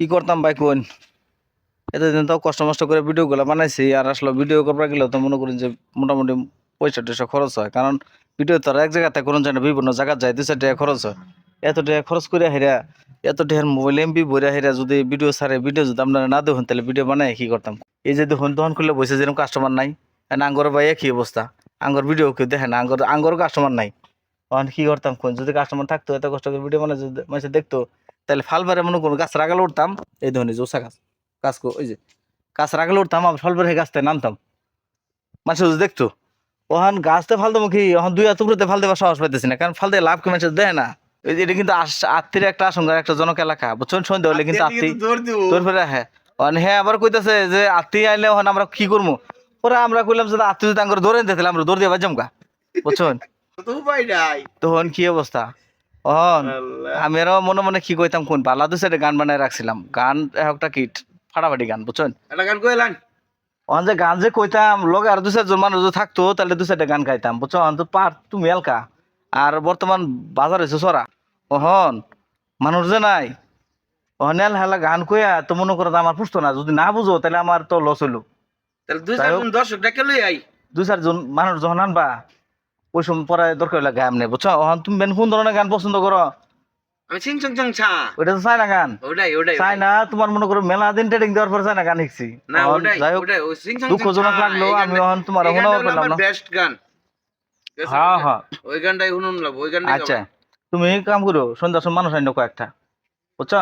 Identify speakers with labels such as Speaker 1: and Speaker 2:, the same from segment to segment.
Speaker 1: কি করতাম ভাই কোন? এতদিন তো কষ্ট মষ্ট করে ভিডিওগুলো বানাইছি, আর আসলে ভিডিও করবার গেলেও তো মনে করেন যে মোটামুটি পয়সা টয়সা খরচ হয়, কারণ ভিডিও তো এক জায়গাতে কোনো যায় না, বিভিন্ন জায়গা যায় দুই চার খরচ হয়। এত টাকা খরচ করে হেরা এত টাকার মোবাইল এমবি বইরা হেরা যদি ভিডিও সারে ভিডিও যদি আপনারা না দেখুন, তাহলে ভিডিও বানায় কি করতাম? এই যে দেখুন, তখন করলে বসে যেরকম কাস্টমার নাই আঙ্গর ভাই একই অবস্থা? আঙ্গর ভিডিও কেউ দেখে না, আঙ্গর আঙ্গর কাস্টমার নাই। তখন কি করতাম কোন? যদি কাস্টমার থাকতো, এত কষ্ট করে ভিডিও বানায় যদি মানুষ দেখতো তাহলে ফালবারে মনে করুন গাছ রাগালে উঠতাম এই ধরনের জোসা গাছ গাছ ওই যে গাছ রাগালে উঠতাম আমি ফালবারে সেই গাছটায় নামতাম। মানুষ দেখতো ওখান গাছতে ফাল দেবো কি ওখান দুই হাত উপরেতে ফাল দেওয়ার সাহস পাইতেছি না কারণ ফাল দিয়ে লাভ কি মানুষ দেয় না। এটা কিন্তু আত্মীর একটা আশঙ্কার একটা জনক এলাকা বুঝছেন? সন্ধ্যা হলে কিন্তু আত্মী তোর ফেরে হ্যাঁ। হ্যাঁ আবার কইতাছে যে আত্মী আইলে ওখানে আমরা কি করব পরে আমরা কইলাম যে আত্মীয় যদি আঙ্গুর ধরে তাহলে আমরা দৌড় দিয়ে বাজাম গা বুঝছেন তখন কি অবস্থা? অহন আমি আরও মনে মনে কি কইতাম কোন পালা দু সাইডে গান বানায় রাখছিলাম। গান একটা কিট ফাটাফাটি গান বুঝছেন?
Speaker 2: একটা গান কইলাম
Speaker 1: অন যে গান যে কইতাম লগে আর দু চারজন মানুষ থাকতো তাহলে দু সাইডে গান গাইতাম বুঝছ? অন তো পার তুমি এলকা। আর বর্তমান বাজার হয়েছে সরা অহন মানুষ যে নাই। অহন এল হেলা গান কইয়া তো মনে করো আমার পুষতো না যদি না বুঝো তাহলে আমার তো লস হইল।
Speaker 2: তাহলে দুই। চারজন দর্শক ডেকে লই আই।
Speaker 1: দু চারজন মানুষ যখন আনবা ওই সময় পরে দরকার হলে গান নেই বুঝছ? অহন তুমি বেন কোন ধরনের গান পছন্দ করো?
Speaker 2: আমি চিং চং। চং
Speaker 1: ওইটা তো চাই না গান।
Speaker 2: ওটাই ওটাই
Speaker 1: চাই না তোমার মনে করো মেলা দিন ট্রেডিং দেওয়ার পর চাই না গান শিখছি।
Speaker 2: না ওটাই চিং চং
Speaker 1: দুঃখজনক লাগল আমি তোমার না।
Speaker 2: বেস্ট গান।
Speaker 1: হ্যাঁ হ্যাঁ।
Speaker 2: ওই গানটাই শুনুন লাগবো ওই গানটাই
Speaker 1: আচ্ছা তুমি এই কাম করো সন্ধ্যার সময় মানুষ আইন কয়েকটা বুঝছ?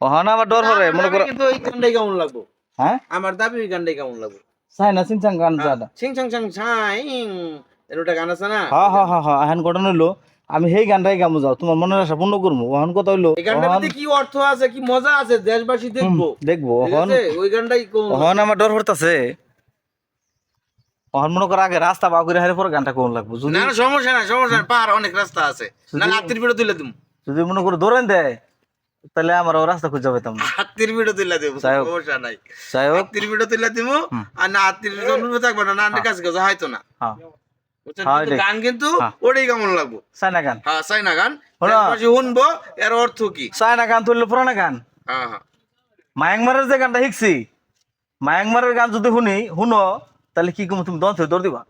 Speaker 1: ওখানে আবার ডর হরে মনে করো
Speaker 2: কিন্তু ওই গানটাই কেমন লাগবো?
Speaker 1: হ্যাঁ?
Speaker 2: আমার দাবি ওই গানটাই কেমন লাগবো?
Speaker 1: চাই না চিনচাং গান জাদা
Speaker 2: চিং চং চং ছাই এর ওটা গান আছে না?
Speaker 1: হ্যাঁ হ্যাঁ হ্যাঁ হ্যাঁ এখন ঘটনা হইল আমি সেই গানটাই গামো যাও তোমার মনের আশা পূর্ণ করব ওখান কথা হইল
Speaker 2: এই গানটার মধ্যে কি অর্থ আছে কি মজা আছে? দেশবাসী দেখব।
Speaker 1: দেখব ওখান
Speaker 2: ওই গানটাই
Speaker 1: ওখান আমার ডর ওখান মনে করো আগে রাস্তা বা করে হারে পরে গানটা কোন লাগবো। যদি
Speaker 2: না না সমস্যা না সমস্যা না পার অনেক রাস্তা আছে। না তুলে দিম।
Speaker 1: যদি মনে করো দৌড়ান দেয় তাহলে আমার রাস্তা খুঁজে পেতাম
Speaker 2: হাতির ভিড়ও তুলে দেবো। সমস্যা নাই। হাতির ভিড়ও তুলে দিব আর না হাতির জন্ম থাকবে না না কাছে কাছে হয়তো না।
Speaker 1: হ্যাঁ।
Speaker 2: গান কিন্তু
Speaker 1: হ্যাঁ।
Speaker 2: ওটাই কেমন লাগবো?
Speaker 1: চাই না গান।
Speaker 2: হ্যাঁ চায়না গান। শুনব এর অর্থ কি?
Speaker 1: চায়না গান তুললো পুরানা গান।
Speaker 2: হ্যাঁ হ্যাঁ।
Speaker 1: মায়াংমারের যে গানটা শিখছি মায়াংমারের গান যদি শুনি শুনো তাহলে কি কম তুমি? দশ দৌড় দিবা।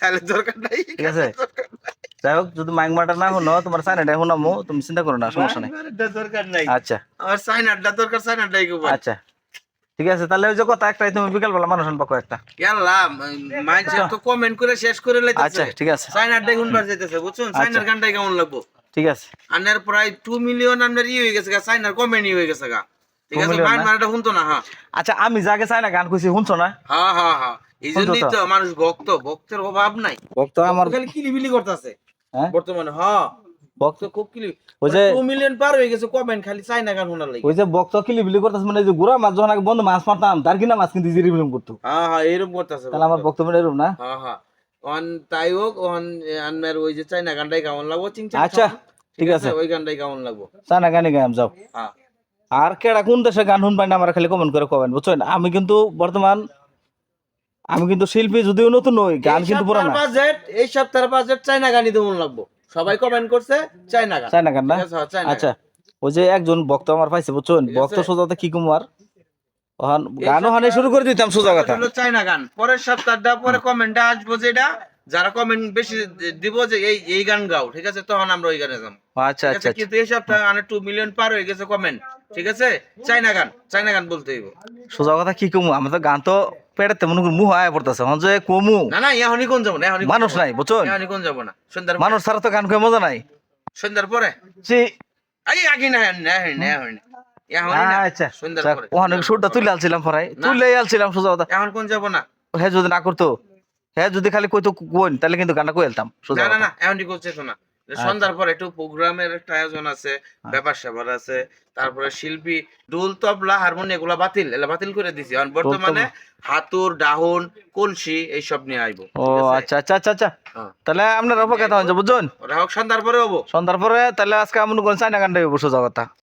Speaker 2: তাহলে দরকার নাই।
Speaker 1: ঠিক আছে? যাই হোক যদি মায়াংমারটা না শুনো তোমার চাইনাটা শুনামো তুমি চিন্তা করো না সমস্যা নেই।
Speaker 2: দরকার নাই।
Speaker 1: আচ্ছা।
Speaker 2: আমার সাইনারটা দরকার কেউ
Speaker 1: আচ্ছা। ঠিক আছে? তাহলে ওই যে কথা একটাই তুমি বিকাল বেলা মানুষ আনবা কয়েকটা।
Speaker 2: ইয়াল্লাহ মাইন্ড তো কমেন্ট করে শেষ করে
Speaker 1: আচ্ছা ঠিক আছে।
Speaker 2: সাইনারটাই শুনবার যাইতেছে বুঝছেন? সাইনার গানটাই কেমন লাগবো?
Speaker 1: ঠিক আছে।
Speaker 2: আনার প্রায় টু মিলিয়ন আপনার ই হয়ে গেছে গা সাইনার কমেন্ট ই হয়ে গেছে গা। ঠিক আছে? মাইন্ড মারাটা শুনতো না হ্যাঁ
Speaker 1: আচ্ছা আমি যাকে চাই না গান কইছি শুনছো না?
Speaker 2: হ্যাঁ হ্যাঁ হ্যাঁ এই জন্যই
Speaker 1: তো?
Speaker 2: তো মানুষ ভক্ত। ভক্তের অভাব নাই।
Speaker 1: ভক্ত আমার
Speaker 2: খালি কিলিবিলি করতেছে।
Speaker 1: হ্যাঁ?
Speaker 2: বর্তমানে হ্যাঁ
Speaker 1: ভক্ত
Speaker 2: তো খুব কিলি
Speaker 1: ওই যে
Speaker 2: টু মিলিয়ন পার হয়ে গেছে কমেন্ট খালি চাইনা গান শোনার লাগে।
Speaker 1: ওই যে ভক্ত কিলি বিলি করতেছে মানে যে গুড়া মাছ যখন আগে বন্ধ মাছ মারতাম তার কিনা মাছ কিন্তু জিরি বিলম করতো।
Speaker 2: হ্যাঁ হ্যাঁ এরকম করতেছে
Speaker 1: তাহলে আমার বক্তব্য এরকম না?
Speaker 2: হ্যাঁ হ্যাঁ। অন তাই হোক অন আনমের ওই যে চাইনা গানটাই কেমন লাগবো চিং চাং
Speaker 1: আচ্ছা ঠিক আছে
Speaker 2: ওই গানটাই কেমন লাগবো?
Speaker 1: চাই না গানে গাইম যাও।
Speaker 2: হ্যাঁ।
Speaker 1: আর কেডা কোন দেশে গান শুনবেন না আমার খালি কমেন্ট করে কবেন বুঝছেন আমি কিন্তু বর্তমান আমি কিন্তু শিল্পী যদিও নতুন নই গান কিন্তু পুরানা।
Speaker 2: এই সপ্তাহের বাজেট চাইনা গানই দেবো লাগবো। সবাই কমেন্ট করছে চায়না গান
Speaker 1: চাই গান না
Speaker 2: হ্যাঁ,
Speaker 1: আচ্ছা ওই যে একজন বক্ত আমার পাইছে বুঝছেন? বক্ত সোজাতে কি কুমার ওহান গানও হানে শুরু করে দিতাম সোজা কথা।
Speaker 2: হলো চায়না গান পরের সপ্তাহটা পরে কমেন্টটা আসব যেটা যারা কমেন্ট বেশি দিব যে এই এই গান গাও ঠিক আছে? তখন আমরা ওই গানে যাব।
Speaker 1: আচ্ছা আচ্ছা
Speaker 2: কিন্তু এই সপ্তাহে টু মিলিয়ন পার হয়ে গেছে কমেন্ট ঠিক আছে? চাইনা গান চাইনা গান বলতে হইব।
Speaker 1: সোজা কথা কি কমু? আমার তো গান তো পেটেতে মনে করি মুহ আয় পড়তেছে। হন যে কমু?
Speaker 2: না না এখনই কোন যাব না এখনই
Speaker 1: মানুষ। নাই বুঝছেন
Speaker 2: এখনই কোন যাব না। সন্ধ্যার
Speaker 1: মানুষ ছাড়া তো গান খেয়ে মজা নাই।
Speaker 2: সন্ধ্যার পরে?
Speaker 1: সে
Speaker 2: আগে আগে না না না না।
Speaker 1: আচ্ছা
Speaker 2: পরে।
Speaker 1: ওখানে সুরটা তুলে আলছিলাম পরাই তুলে আলছিলাম সোজা কথা।
Speaker 2: এখন কোন যাব না?
Speaker 1: হ্যাঁ যদি না করতো। হ্যাঁ যদি খালি কইতো কোন তাহলে কিন্তু গানটা কই আলতাম সোজা
Speaker 2: না না
Speaker 1: কথা।
Speaker 2: না এখনই করছে না। সন্ধ্যার পর একটু প্রোগ্রামের একটা আয়োজন আছে ব্যাপার স্যাপার আছে তারপরে শিল্পী ডুল তবলা হারমোনিয়াম এগুলো বাতিল এগুলা বাতিল করে দিছি। এখন বর্তমানে হাতুর ডাহন কলসি এইসব নিয়ে আইবো
Speaker 1: ও আচ্ছা আচ্ছা আচ্ছা আচ্ছা।
Speaker 2: হ্যাঁ।
Speaker 1: তাহলে আপনার অপেক্ষা
Speaker 2: ওরা হোক সন্ধ্যার পরে হব।
Speaker 1: সন্ধ্যার পরে তাহলে আজকে আমন করেন চাইনা গানটাই হইব সোজা কথা।